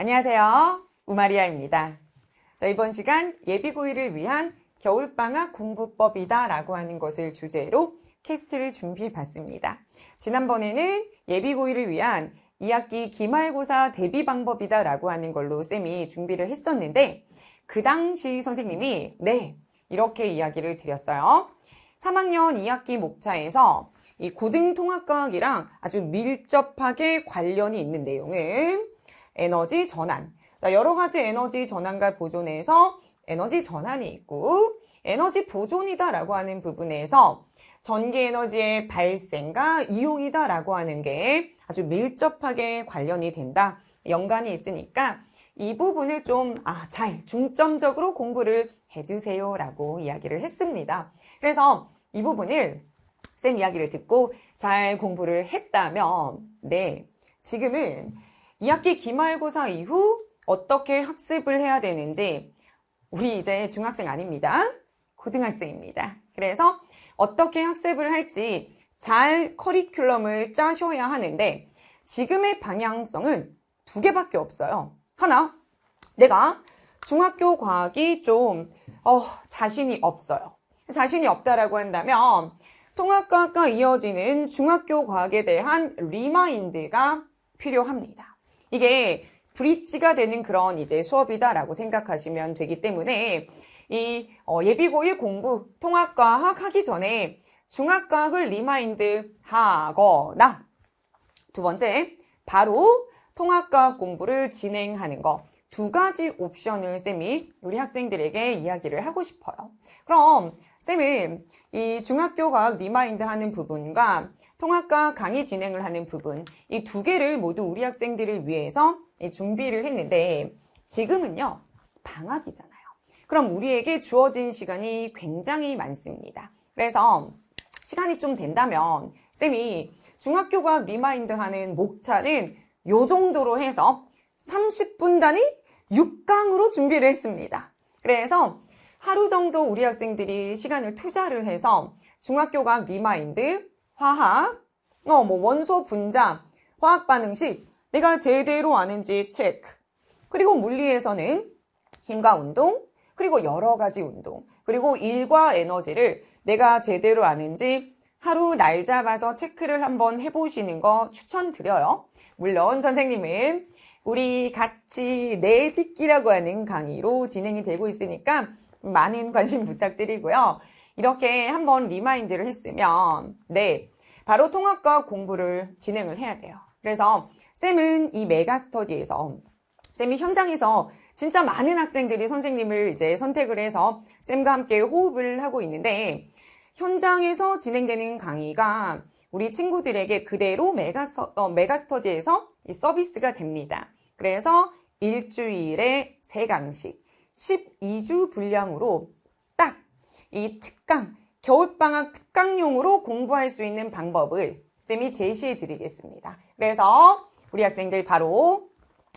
안녕하세요. 우마리아입니다. 자, 이번 시간 예비고일을 위한 겨울방학 공부법이다 라고 하는 것을 주제로 캐스트를 준비해 봤습니다. 지난번에는 예비고일을 위한 2학기 기말고사 대비 방법이다 라고 하는 걸로 쌤이 준비를 했었는데 그 당시 선생님이 네, 이렇게 이야기를 드렸어요. 3학년 2학기 목차에서 이 고등통합과학이랑 아주 밀접하게 관련이 있는 내용은 에너지 전환. 자, 여러 가지 에너지 전환과 보존에서 에너지 전환이 있고 에너지 보존이다라고 하는 부분에서 전기 에너지의 발생과 이용이다라고 하는 게 아주 밀접하게 관련이 된다. 연관이 있으니까 이 부분을 좀, 아, 잘, 중점적으로 공부를 해주세요 라고 이야기를 했습니다. 그래서 이 부분을 쌤 이야기를 듣고 잘 공부를 했다면, 네, 지금은 2학기 기말고사 이후 어떻게 학습을 해야 되는지 우리 이제 중학생 아닙니다. 고등학생입니다. 그래서 어떻게 학습을 할지 잘 커리큘럼을 짜셔야 하는데 지금의 방향성은 두 개밖에 없어요. 하나, 내가 중학교 과학이 좀 어, 자신이 없어요. 자신이 없다라고 한다면 통합과학과 이어지는 중학교 과학에 대한 리마인드가 필요합니다. 이게 브릿지가 되는 그런 이제 수업이다라고 생각하시면 되기 때문에 이 어, 예비고일 공부 통합과학 하기 전에 중학과학을 리마인드 하거나 두 번째 바로 통합과학 공부를 진행하는 거 두 가지 옵션을 쌤이 우리 학생들에게 이야기를 하고 싶어요. 그럼 쌤은 이 중학교 과학 리마인드 하는 부분과 통합과 강의 진행을 하는 부분 이 두 개를 모두 우리 학생들을 위해서 준비를 했는데 지금은요 방학이잖아요. 그럼 우리에게 주어진 시간이 굉장히 많습니다. 그래서 시간이 좀 된다면 쌤이 중학교 과학 리마인드 하는 목차는 요 정도로 해서 30분 단위 6강으로 준비를 했습니다. 그래서 하루 정도 우리 학생들이 시간을 투자를 해서 중학교 과학 리마인드, 화학, 어, 뭐 원소 분자, 화학 반응식 내가 제대로 아는지 체크. 그리고 물리에서는 힘과 운동, 그리고 여러 가지 운동, 그리고 일과 에너지를 내가 제대로 아는지 하루 날 잡아서 체크를 한번 해보시는 거 추천드려요. 물론 선생님은 우리 같이 내듣기라고 하는 강의로 진행이 되고 있으니까 많은 관심 부탁드리고요. 이렇게 한번 리마인드를 했으면 네 바로 통합과 공부를 진행을 해야 돼요. 그래서 쌤은 이 메가 스터디에서 쌤이 현장에서 진짜 많은 학생들이 선생님을 이제 선택을 해서 쌤과 함께 호흡을 하고 있는데 현장에서 진행되는 강의가 우리 친구들에게 그대로 메가서, 어, 메가 스터디에서 서비스가 됩니다. 그래서 일주일에 3강씩 12주 분량으로 딱 이 특강, 겨울방학 특강용으로 공부할 수 있는 방법을 쌤이 제시해 드리겠습니다. 그래서 우리 학생들 바로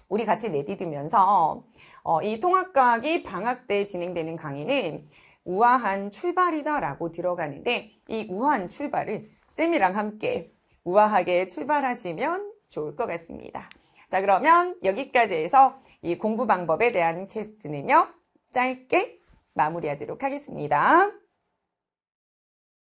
우리 같이 내디디면서 어, 이 통합과학이 방학 때 진행되는 강의는 우아한 출발이다 라고 들어가는데 이 우아한 출발을 쌤이랑 함께 우아하게 출발하시면 좋을 것 같습니다. 자 그러면 여기까지 해서 이 공부 방법에 대한 퀘스트는요 짧게 마무리하도록 하겠습니다.